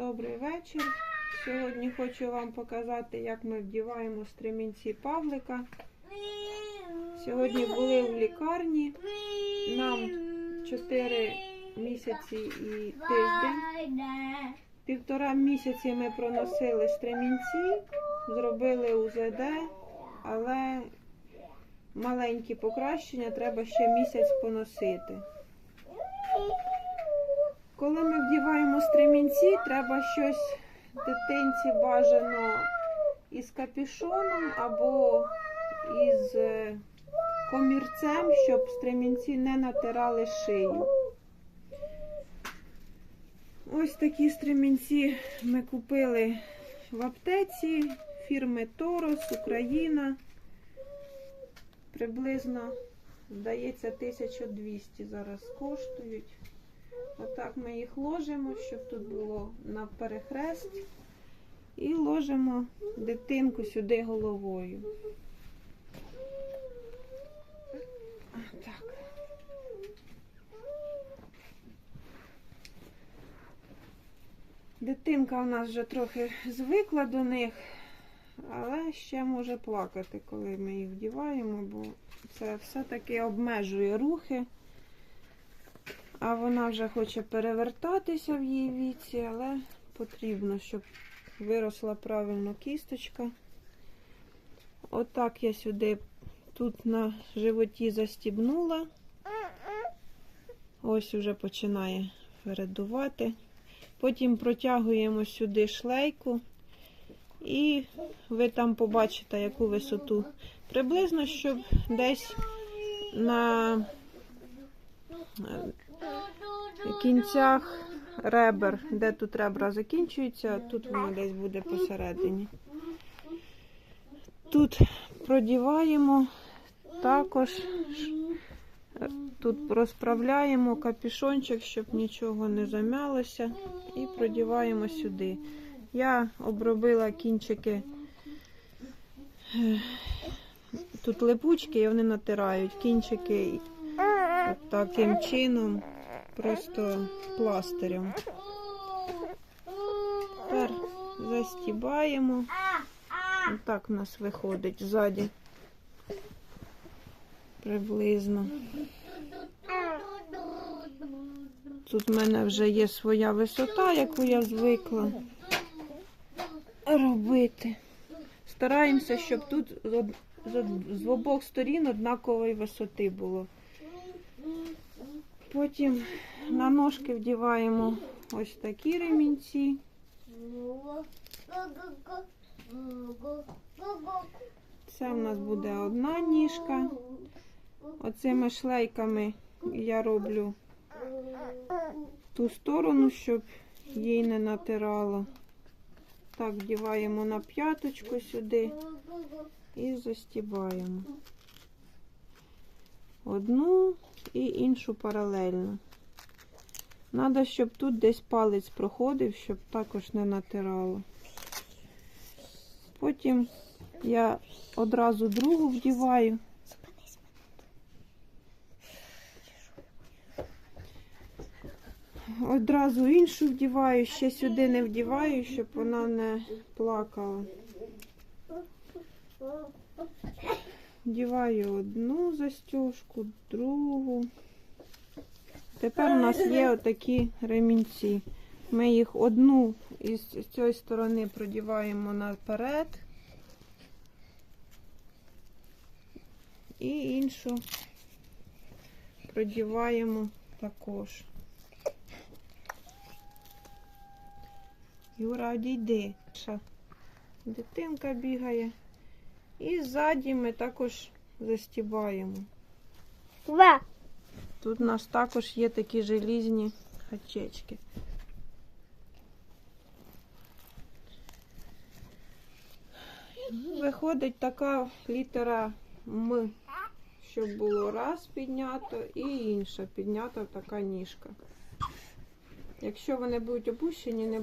Добрий вечір. Сьогодні хочу вам показати, як ми вдіваємо стремінці Павлика. Сьогодні були в лікарні. Нам 4 місяці і тиждень. Півтора місяці ми проносили стремінці, зробили УЗД, але маленькі покращення треба ще місяць поносити. Коли ми вдіваємо стремінці, треба щось дитинці бажано із капюшоном або із е, комірцем, щоб стремінці не натирали шию. Ось такі стремінці ми купили в аптеці фірми Торос, Україна. Приблизно, здається, 1200 зараз коштують. Отак ми їх ложимо, щоб тут було на перехрест. І ложимо дитинку сюди головою. Так. Дитинка у нас вже трохи звикла до них, але ще може плакати, коли ми їх вдіваємо, бо це все-таки обмежує рухи. А вона вже хоче перевертатися в її віці, але потрібно, щоб виросла правильно кісточка. Отак я сюди тут на животі застібнула. Ось уже починає передувати. Потім протягуємо сюди шлейку, і ви там побачите, яку висоту. Приблизно, щоб десь на кінцях ребер, де тут ребра закінчуються, тут воно десь буде посередині. Тут продіваємо також, тут розправляємо капюшончик, щоб нічого не зам'ялося, і продіваємо сюди. Я обробила кінчики, е, тут липучки, і вони натирають кінчики таким чином, просто пластирем. Тепер застібаємо. Отак у нас виходить ззаді. Приблизно. Тут в мене вже є своя висота, яку я звикла робити. Стараємося, щоб тут з, обох сторін однакової висоти було. Потім на ножки вдіваємо ось такі ремінці. Це в нас буде одна ніжка. Оцими шлейками я роблю ту сторону, щоб їй не натирало. Так, вдіваємо на п'яточку сюди і застібаємо. Одну і іншу паралельно. Треба, щоб тут десь палець проходив, щоб також не натирало. Потім я одразу другу вдіваю. Одразу іншу вдіваю, ще сюди не вдіваю, щоб вона не плакала. Вдіваю одну застіжку, другу. Тепер у нас є отакі ремінці. Ми їх одну із цієї сторони продіваємо наперед. І іншу продіваємо також. Юра, одійди. Дитинка бігає. І ззаді ми також застібаємо. Два. Тут у нас також є такі желізні гачечки. Виходить така літера М, щоб було раз піднято і інша піднята така ніжка. Якщо вони будуть опущені, не